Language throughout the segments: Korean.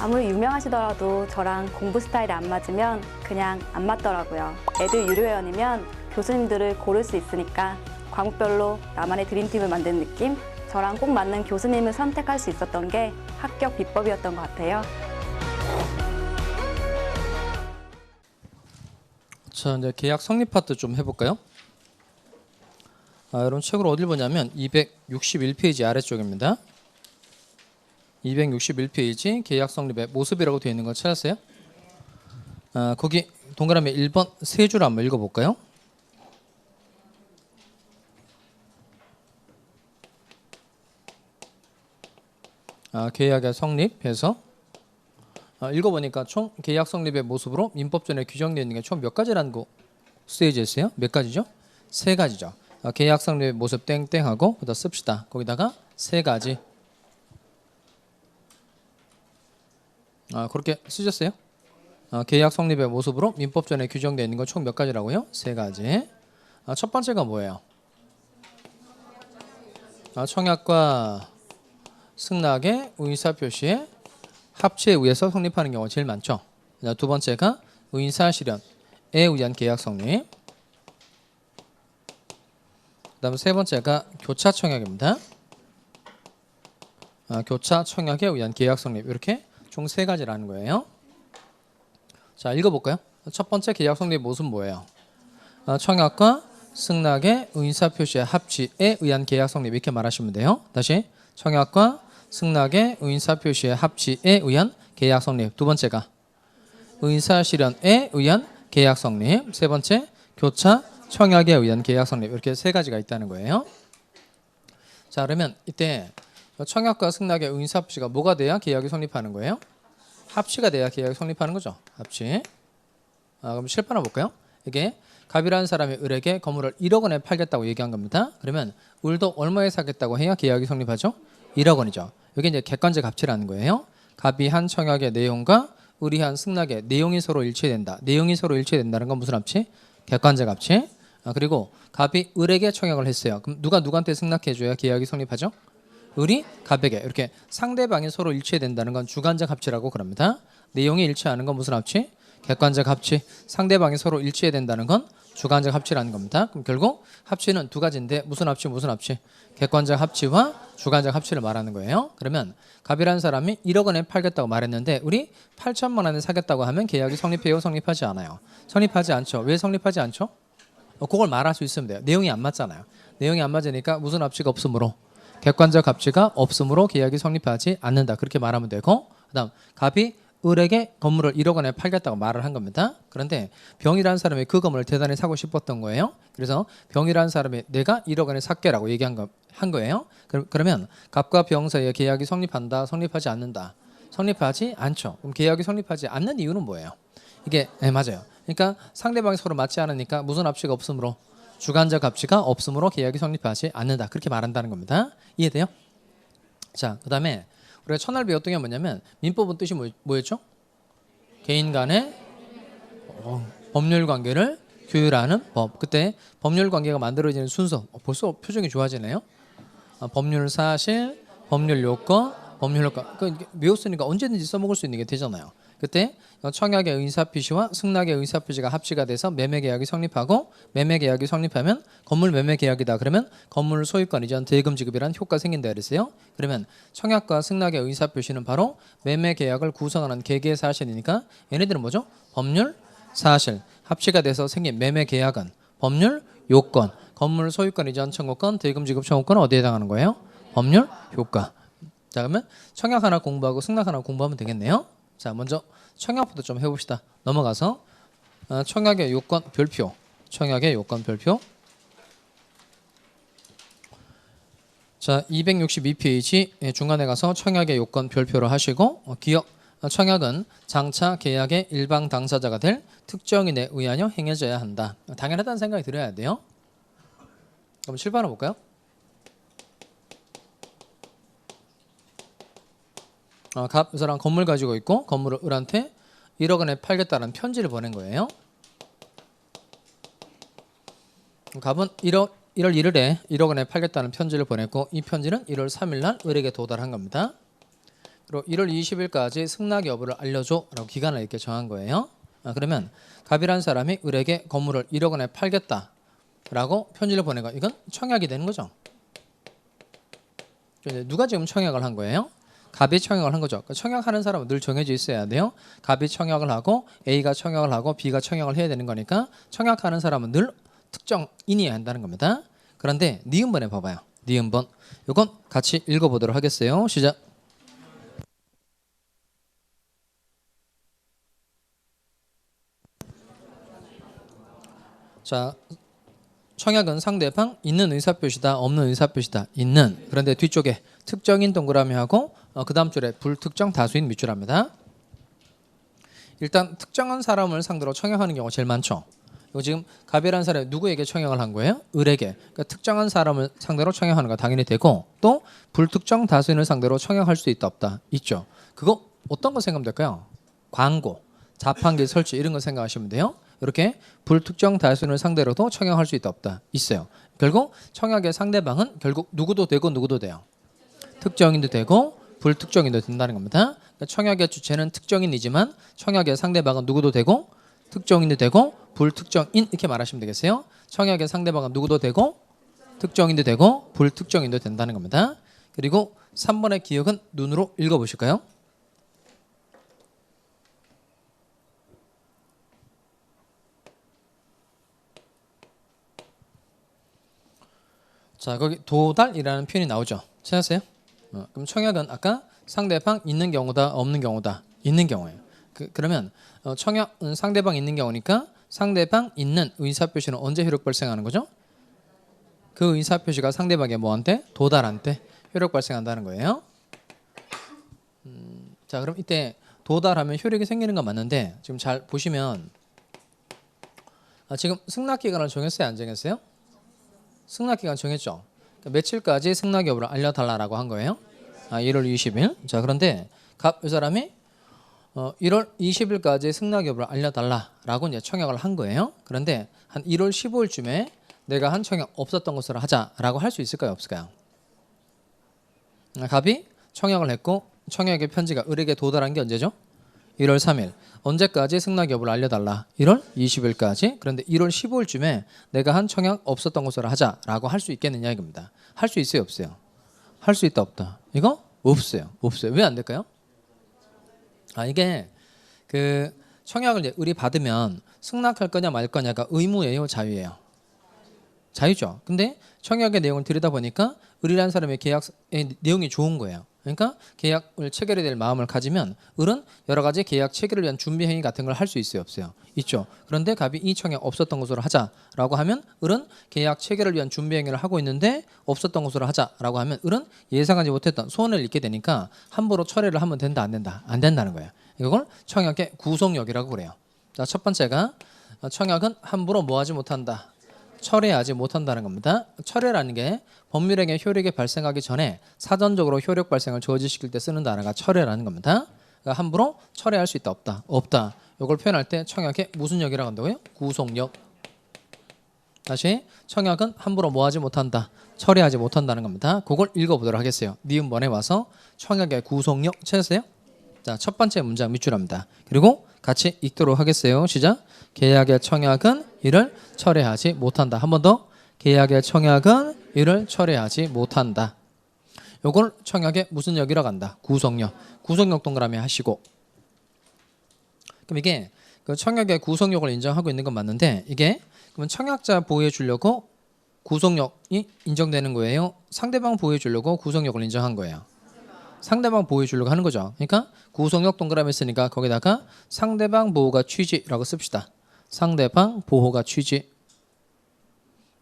아무리 유명하시더라도 저랑 공부 스타일이 안 맞으면 그냥 안 맞더라고요. 애들 유료회원이면 교수님들을 고를 수 있으니까 과목별로 나만의 드림팀을 만든 느낌? 저랑 꼭 맞는 교수님을 선택할 수 있었던 게 합격 비법이었던 것 같아요. 자 이제 계약 성립 파트 좀 해볼까요? 아, 여러분 책으로 어딜 보냐면 261페이지 아래쪽입니다. 261페이지 계약 성립의 모습이라고 되어 있는 거 찾았어요? 아, 거기 동그라미 1번 세 줄 한번 읽어볼까요? 아, 계약의 성립해서 아, 읽어보니까 총 계약 성립의 모습으로 민법전에 규정되어 있는 게 총 몇 가지라는 거 쓰여져 몇 가지죠? 세 가지죠. 아, 계약 성립의 모습 땡땡하고 거기다 씁시다. 거기다가 세 가지. 아 그렇게 쓰셨어요? 아, 계약 성립의 모습으로 민법전에 규정되어 있는 건 총 몇 가지라고요? 세 가지. 아, 첫 번째가 뭐예요? 아, 청약과 승낙의 의사 표시에 합치에 의해서 성립하는 경우가 제일 많죠. 자, 두 번째가 의사 실현에 의한 계약 성립. 그 다음 세 번째가 교차 청약입니다. 아, 교차 청약에 의한 계약 성립 이렇게 총 세 가지라는 거예요. 자 읽어볼까요? 첫 번째 계약 성립 모습 뭐예요? 아, 청약과 승낙의 의사 표시의 합치에 의한 계약 성립 이렇게 말하시면 돼요. 다시 청약과 승낙의 의사 표시의 합치에 의한 계약 성립. 두 번째가 의사 실현에 의한 계약 성립. 세 번째 교차 청약에 의한 계약 성립. 이렇게 세 가지가 있다는 거예요. 자 그러면 이때 청약과 승낙의 표시가 뭐가 돼야 계약이 성립하는 거예요? 합치가 돼야 계약이 성립하는 거죠. 합치. 아, 그럼 실판 볼까요? 이게 갑이라는 사람이 을에게 건물을 1억 원에 팔겠다고 얘기한 겁니다. 그러면 을도 얼마에 사겠다고 해야 계약이 성립하죠? 1억 원이죠. 여기 이제 객관적 합치라는 거예요. 갑이 한 청약의 내용과 을이 한 승낙의 내용이 서로 일치된다. 내용이 서로 일치된다는 건 무슨 합치? 객관적 합치. 아, 그리고 갑이 을에게 청약을 했어요. 그럼 누가 누구한테 승낙해줘야 계약이 성립하죠? 을이 갑에게 이렇게 상대방이 서로 일치된다는 건 주관적 합치라고 그럽니다. 내용이 일치하는 건 무슨 합치? 객관적 합치. 상대방이 서로 일치해야 된다는 건 주관적 합치라는 겁니다. 그럼 결국 합치는 두 가지인데 무슨 합치 무슨 합치? 객관적 합치와 주관적 합치를 말하는 거예요. 그러면 갑이라는 사람이 1억 원에 팔겠다고 말했는데 우리 8천만 원에 사겠다고 하면 계약이 성립해요? 성립하지 않아요? 성립하지 않죠. 왜 성립하지 않죠? 어, 그걸 말할 수 있으면 돼요. 내용이 안 맞잖아요. 내용이 안 맞으니까 무슨 합치가 없으므로 객관적 합치가 없으므로 계약이 성립하지 않는다. 그렇게 말하면 되고 그다음 갑이 을에게 건물을 1억 원에 팔겠다고 말을 한 겁니다. 그런데 병이라는 사람이 그 건물을 대단히 사고 싶었던 거예요. 그래서 병이라는 사람이 내가 1억 원에 살게라고 얘기한 거, 한 거예요. 그럼, 그러면 갑과 병 사이에 계약이 성립한다, 성립하지 않는다. 성립하지 않죠. 그럼 계약이 성립하지 않는 이유는 뭐예요? 이게 네, 맞아요. 그러니까 상대방이 서로 맞지 않으니까 무슨 합치가 없으므로 주관적 합치가 없으므로 계약이 성립하지 않는다. 그렇게 말한다는 겁니다. 이해돼요? 자, 그다음에 우리가 첫날 배웠던 게 뭐냐면 민법은 뜻이 뭐, 뭐였죠? 개인 간의 어, 법률 관계를 규율하는 법. 그때 법률 관계가 만들어지는 순서. 어, 벌써 표정이 좋아지네요. 아, 법률 사실, 법률 요건, 법률 효과. 그 외웠으니까 언제든지 써먹을 수 있는 게 되잖아요. 그때 청약의 의사표시와 승낙의 의사표시가 합치가 돼서 매매계약이 성립하고 매매계약이 성립하면 건물 매매계약이다. 그러면 건물 소유권 이전 대금 지급이라는 효과 생긴다 그랬어요. 그러면 청약과 승낙의 의사표시는 바로 매매계약을 구성하는 계계 사실이니까 얘네들은 뭐죠? 법률 사실 합치가 돼서 생긴 매매계약은 법률 요건 건물 소유권 이전 청구권 대금 지급 청구권은 어디에 해당하는 거예요? 법률 효과. 자 그러면 청약 하나 공부하고 승낙 하나 공부하면 되겠네요. 자 먼저 청약부터 좀 해봅시다. 넘어가서 어, 청약의 요건 별표. 청약의 요건 별표. 자 262페이지 예, 중간에 가서 청약의 요건 별표를 하시고 어, 기억 어, 청약은 장차 계약의 일방 당사자가 될 특정인에 의하여 행해져야 한다. 당연하다는 생각이 들어야 돼요. 그럼 실반을 볼까요? 어, 갑, 이 사람 건물 가지고 있고 건물을 을한테 1억 원에 팔겠다는 편지를 보낸 거예요. 갑은 1억 1월 1일에 1억 원에 팔겠다는 편지를 보냈고 이 편지는 1월 3일 날 을에게 도달한 겁니다. 그리고 1월 20일까지 승낙 여부를 알려줘라고 기간을 이렇게 정한 거예요. 아, 그러면 갑이라는 사람이 을에게 건물을 1억 원에 팔겠다라고 편지를 거 이건 청약이 되는 거죠. 누가 지금 청약을 한 거예요? 갑이 청약을 한 거죠. 그러니까 청약하는 사람은 늘 정해져 있어야 돼요. 갑이 청약을 하고 A가 청약을 하고 B가 청약을 해야 되는 거니까 청약하는 사람은 늘 특정인이어야 한다는 겁니다. 그런데 니은번에 봐봐요. 니은번. 이건 같이 읽어보도록 하겠어요. 시작. 자, 청약은 상대방 있는 의사표시다, 없는 의사표시다, 있는. 그런데 뒤쪽에 특정인 동그라미하고 어, 그 다음 줄에 불특정 다수인 밑줄합니다. 일단 특정한 사람을 상대로 청약하는 경우가 제일 많죠. 이거 지금 갑이라는 사람이 누구에게 청약을 한 거예요? 을에게. 그러니까 특정한 사람을 상대로 청약하는 거 당연히 되고 또 불특정 다수인을 상대로 청약할 수 있다 없다 있죠. 그거 어떤 거 생각하면 될까요? 광고, 자판기 설치 이런 거 생각하시면 돼요. 이렇게 불특정 다수인을 상대로도 청약할 수 있다 없다 있어요. 결국 청약의 상대방은 결국 누구도 되고 누구도 돼요. 특정인도 되고 불특정인도 된다는 겁니다. 그러니까 청약의 주체는 특정인이지만 청약의 상대방은 누구도 되고 특정인도 되고 불특정인 이렇게 말하시면 되겠어요. 청약의 상대방은 누구도 되고 특정인도 되고 불특정인도 된다는 겁니다. 그리고 3번의 기억은 눈으로 읽어보실까요? 자 거기 도달이라는 표현이 나오죠. 찾았어요? 어, 그럼 청약은 아까 상대방 있는 경우다 없는 경우다 있는 경우예요. 그, 그러면 어, 청약은 상대방 있는 경우니까 상대방 있는 의사 표시는 언제 효력 발생하는 거죠? 그 의사 표시가 상대방의 뭐한테 도달한테 효력 발생한다는 거예요. 음, 자 그럼 이때 도달하면 효력이 생기는 건 맞는데 지금 잘 보시면 아, 지금 승낙 기간을 정했어요 안 정했어요? 승낙 기간 정했죠. 그러니까 며칠까지 승낙 여부를 알려달라라고 한 거예요. 아, 1월 20일. 자 그런데 갑 이 사람이 어, 1월 20일까지 승낙 여부를 알려달라라고 이제 청약을 한 거예요. 그런데 한 1월 15일쯤에 내가 한 청약 없었던 것으로 하자라고 할 수 있을까요, 없을까요? 아, 갑이 청약을 했고 청약의 편지가 을에게 도달한 게 언제죠? 1월 3일. 언제까지 승낙 여부를 알려달라. 1월 20일까지. 그런데 1월 15일쯤에 내가 한 청약 없었던 것으로 하자라고 할 수 있겠느냐 이겁니다. 할 수 있어요, 없어요? 할 수 있다, 없다. 이거 없어요, 없어요. 왜 안 될까요? 아 이게 그 청약을 이제 을이 받으면 승낙할 거냐 말 거냐가 의무예요, 자유예요. 자유죠. 근데 청약의 내용을 들여다 보니까 을이라는 사람의 계약의 내용이 좋은 거예요. 그러니까 계약을 체결해야 될 마음을 가지면 을은 여러 가지 계약 체결을 위한 준비 행위 같은 걸 할 수 있어요, 없어요? 있죠. 그런데 갑이 이 청약 없었던 것으로 하자라고 하면 을은 계약 체결을 위한 준비 행위를 하고 있는데 없었던 것으로 하자라고 하면 을은 예상하지 못했던 소원을 잃게 되니까 함부로 철회를 하면 된다, 안 된다, 안 된다는 거예요. 이걸 청약의 구속력이라고 그래요. 자, 첫 번째가 청약은 함부로 뭐하지 못한다. 철회하지 못한다는 겁니다. 철회라는 게 법률행위 효력이 발생하기 전에 사전적으로 효력 발생을 저지시킬 때 쓰는 단어가 철회라는 겁니다. 그러니까 함부로 철회할 수 있다 없다 없다. 이걸 표현할 때 청약의 무슨 역이라고 한다고요? 구속력. 다시 청약은 함부로 뭐하지 못한다. 철회하지 못한다는 겁니다. 그걸 읽어보도록 하겠어요. 니은번에 와서 청약의 구속력 찾았어요? 자, 첫 번째 문장 밑줄합니다. 그리고 같이 읽도록 하겠어요. 시작. 계약의 청약은 이를 철회하지 못한다. 한 번 더. 계약의 청약은 이를 철회하지 못한다. 요걸 청약의 무슨 역이라고 한다. 구속력. 구속력 동그라미 하시고. 그럼 이게 그 청약의 구속력을 인정하고 있는 건 맞는데 이게 그러면 청약자 보호해 주려고 구속력이 인정되는 거예요. 상대방 보호해 주려고 구속력을 인정한 거예요. 상대방 보호해 주려고 하는 거죠. 그러니까 구속력 동그라미 쓰니까 거기다가 상대방 보호가 취지라고 씁시다. 상대방 보호가 취지.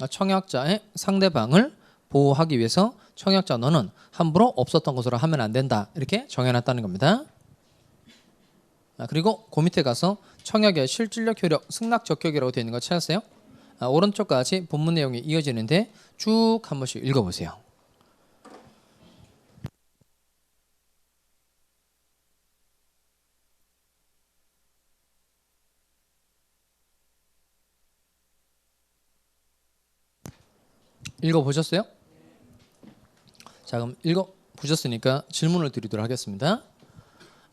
아, 청약자의 상대방을 보호하기 위해서 청약자 너는 함부로 없었던 것으로 하면 안 된다. 이렇게 정해놨다는 겁니다. 아, 그리고 그 밑에 가서 청약의 실질적 효력, 승낙 적격이라고 되어 있는 거 찾았어요? 아, 오른쪽까지 본문 내용이 이어지는데 쭉 한 번씩 읽어보세요. 읽어 보셨어요? 자, 그럼 읽어 보셨으니까 질문을 드리도록 하겠습니다.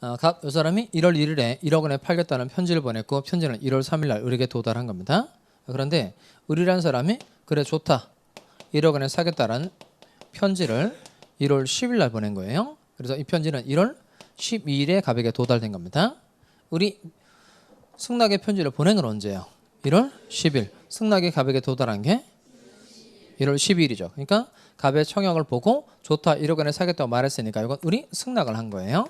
어, 갑, 이 사람이 1월 1일에 1억 원에 팔겠다는 편지를 보냈고 편지는 1월 3일 날 을에게 도달한 겁니다. 그런데 을이라는 사람이 그래 좋다. 1억 원에 사겠다라는 편지를 1월 10일 날 보낸 거예요. 그래서 이 편지는 1월 12일에 갑에게 도달된 겁니다. 을이 승낙의 편지를 보낸 건 언제예요? 1월 10일. 승낙이 갑에게 도달한 게 1월 12일이죠. 그러니까 갑의 청약을 보고 좋다 1억 원에 사겠다고 말했으니까 이건 을이 승낙을 한 거예요.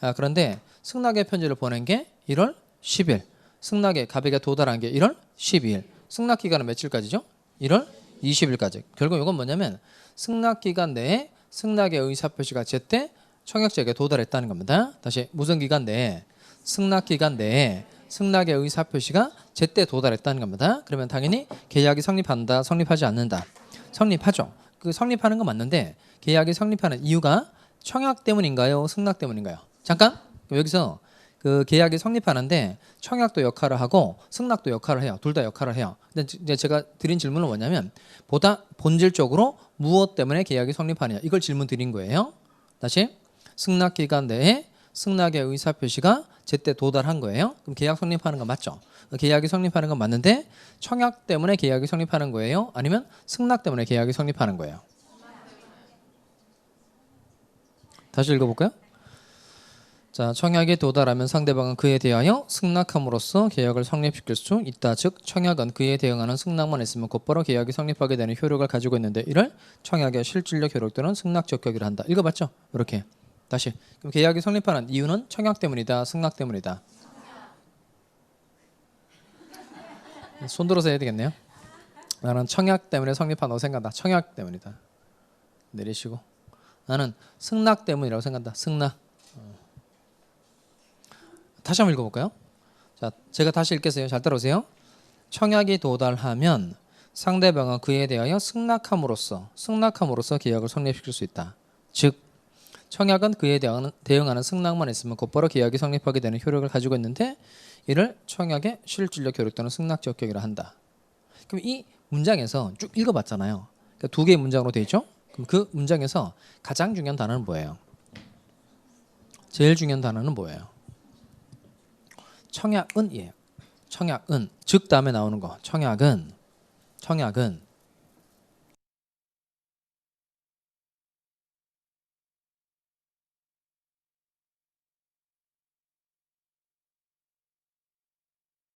아, 그런데 승낙의 편지를 보낸 게 1월 10일. 승낙의 갑에게 도달한 게 1월 12일. 승낙 기간은 며칠까지죠? 1월 20일까지. 결국 이건 뭐냐면 승낙 기간 내에 승낙의 의사 표시가 제때 청약자에게 도달했다는 겁니다. 다시 무슨 기간 내에 승낙 기간 내에 승낙의 의사 표시가 제때 도달했다는 겁니다. 그러면 당연히 계약이 성립한다, 성립하지 않는다. 성립하죠. 그 성립하는 건 맞는데 계약이 성립하는 이유가 청약 때문인가요? 승낙 때문인가요? 잠깐 여기서 그 계약이 성립하는데 청약도 역할을 하고 승낙도 역할을 해요. 둘 다 역할을 해요. 근데 제가 드린 질문은 뭐냐면 보다 본질적으로 무엇 때문에 계약이 성립하느냐 이걸 질문 드린 거예요. 다시 승낙 기간 내에 승낙의 의사 표시가 제때 도달한 거예요. 그럼 계약 성립하는 건 맞죠? 계약이 성립하는 건 맞는데 청약 때문에 계약이 성립하는 거예요? 아니면 승낙 때문에 계약이 성립하는 거예요? 다시 읽어볼까요? 자, 청약에 도달하면 상대방은 그에 대하여 승낙함으로써 계약을 성립시킬 수 있다. 즉, 청약은 그에 대응하는 승낙만 있으면 곧바로 계약이 성립하게 되는 효력을 가지고 있는데 이를 청약의 실질적 효력 또는 승낙 적격이라 한다. 읽어봤죠? 이렇게 다시. 그럼 계약이 성립하는 이유는 청약 때문이다, 승낙 때문이다. 손 들어서 해야 되겠네요. 나는 청약 때문에 성립한 너 생각한다. 청약 때문이다. 내리시고. 나는 승낙 때문이라고 생각한다. 승낙. 어. 다시 한번 읽어볼까요? 자, 제가 다시 읽겠어요. 잘 따라오세요. 청약이 도달하면 상대방은 그에 대하여 승낙함으로써 승낙함으로써 계약을 성립시킬 수 있다. 즉 청약은 그에 대응하는, 승낙만 있으면 곧바로 계약이 성립하게 되는 효력을 가지고 있는데 이를 청약의 실질적 효력 또는 승낙 적격이라 한다. 그럼 이 문장에서 쭉 읽어봤잖아요. 그러니까 두 개의 문장으로 돼 있죠. 그럼 그 문장에서 가장 중요한 단어는 뭐예요? 제일 중요한 단어는 뭐예요? 청약은이에요. 청약은 즉 다음에 나오는 거. 청약은 청약은